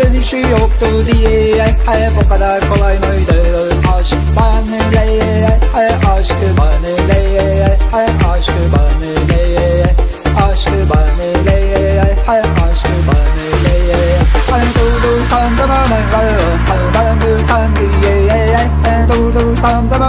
dönüşü yoktu diye o kadar kolay mıydı? Aşk bana leye Aşkı bana leye Aşkı bana leye Aşkı bana leye Aşkı bana leye Durdursam da bana Döndürsem geriye Durdursam da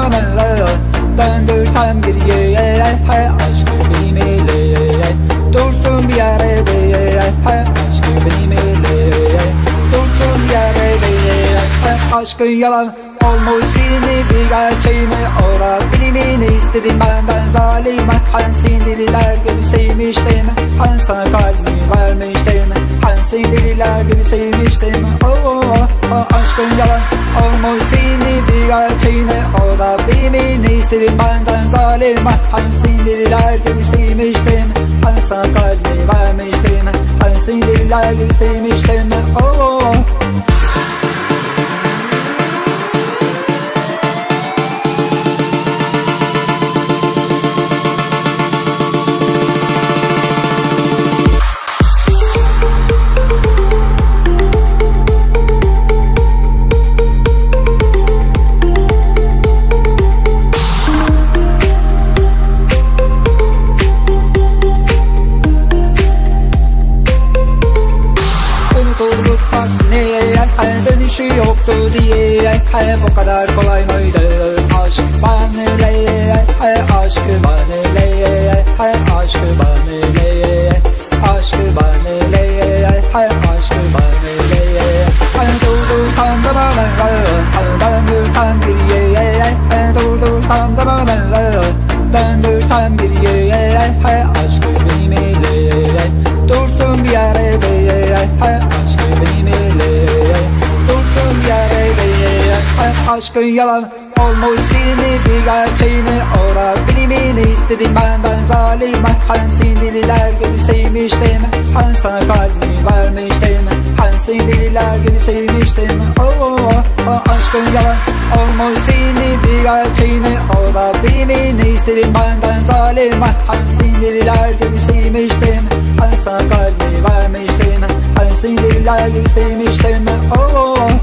Aşkın yalan olmuş seni bir gerçeğini Ora bilimini istedim benden zalime Hani sindiriler gibi sevmiştim. Hani sana kalbimi vermiştim Hani sindiriler gibi sevmiştim. Oh, oh, oh, Aşkın yalan olmuş seni bir gerçeğini Ora bilimini istedim benden zalime Hani sindiriler gibi sevmiştim. Hani sana kalbimi vermiştim Hani sindiriler gibi sevmiştim. Oh, oh, oh. Unutulduk bak neye? Her dönüşü yoktu diye. Hep o kadar kolay mıydı? Aşk bana leye Aşkı bana leye Aşkı bana leye Aşkı bana leye Aşkı bana leye Durdursam da bana Döndürsem geriye Durdursam da bana Döndürsem geriye Aşkı Aşkın yalan olmuş seni bir gerçeğini Ora bilimini istedim benden zalime Hani sindiriler gibi sevmiştim Hani sana kalbimi vermiştim Hani sindiriler gibi sevmiştim oh, oh, oh, oh. Aşkın yalan olmuş seni bir gerçeğini Ora bilimini istedim benden zalime Hani sindiriler gibi sevmiştim Hani sana kalbimi vermiştim Hani sindiriler gibi sevmiştim oh, oh, oh.